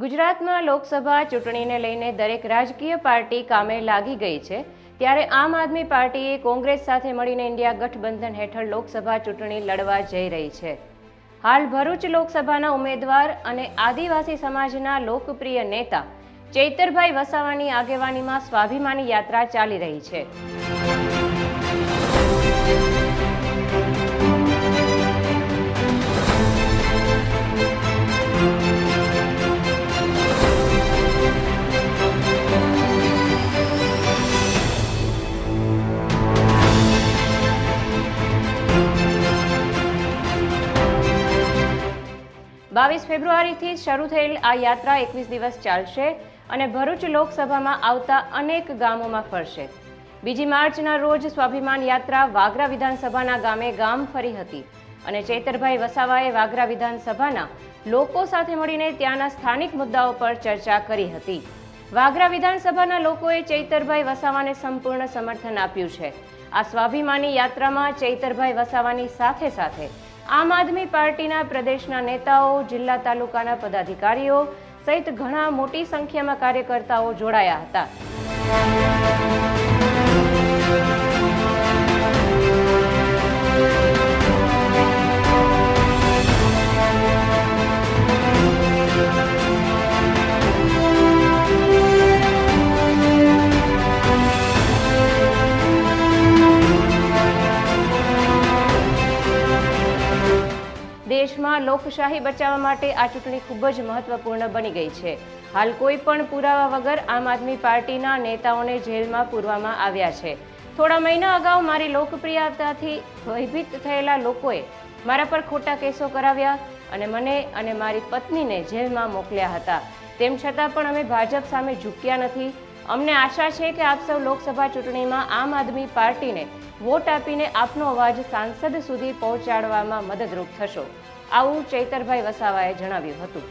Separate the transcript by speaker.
Speaker 1: ગુજરાતમાં લોકસભા ચૂંટણીને લઈને દરેક રાજકીય પાર્ટી કામે લાગી ગઈ છે. ત્યારે આમ આદમી પાર્ટીએ કોંગ્રેસ સાથે મળીને ઇન્ડિયા ગઠબંધન હેઠળ લોકસભા ચૂંટણી લડવા જઈ રહી છે. હાલ ભરૂચ લોકસભાના ઉમેદવાર અને આદિવાસી સમાજના લોકપ્રિય નેતા ચૈતરભાઈ વસાવાની આગેવાનીમાં સ્વાભિમાની યાત્રા ચાલી રહી છે. બાવીસ ફેબ્રુઆરીથી શરૂ થયેલ આ યાત્રા એકવીસ દિવસ ચાલશે અને ભરૂચ લોકસભામાં આવતા અનેક ગામોમાં ફરશે. બીજી માર્ચના રોજ સ્વાભિમાન યાત્રા વાગરા વિધાનસભાના ગામે ગામ ફરી હતી અને ચૈતરભાઈ વસાવાએ વાગરા વિધાનસભાના લોકો સાથે મળીને ત્યાંના સ્થાનિક મુદ્દાઓ પર ચર્ચા કરી હતી. વાગરા વિધાનસભાના લોકોએ ચૈતરભાઈ વસાવાને સંપૂર્ણ સમર્થન આપ્યું છે. આ સ્વાભિમાની યાત્રામાં ચૈતરભાઈ વસાવાની સાથે સાથે આમ આદમી પાર્ટીના પ્રદેશના નેતાઓ, જિલ્લા તાલુકાના પદાધિકારીઓ સહિત ઘણા મોટી સંખ્યામાં કાર્યકર્તાઓ જોડાયા હતા. દેશમાં લોકશાહી બચાવવા માટે આ ચૂંટણી ખૂબ જ મહત્વપૂર્ણ બની ગઈ છે. હાલ કોઈ પણ પુરાવા વગર આમ આદમી પાર્ટીના નેતાઓને જેલમાં પૂરવામાં આવ્યા છે. થોડા મહિના અગાઉ મારી લોકપ્રિયતાથી ભયભીત થયેલા લોકોએ મારા પર ખોટા કેસો કરાવ્યા અને મને અને મારી પત્નીને જેલમાં મોકલ્યા હતા. તેમ છતાં પણ અમે ભાજપ સામે ઝૂક્યા નથી. અમને આશા છે કે આપ સૌ લોકસભા ચૂંટણીમાં આમ આદમી પાર્ટીને વોટ આપીને આપનો અવાજ સાંસદ સુધી પહોંચાડવામાં મદદરૂપ થશો. આવું ચૈતરભાઈ વસાવાએ જણાવ્યું હતું.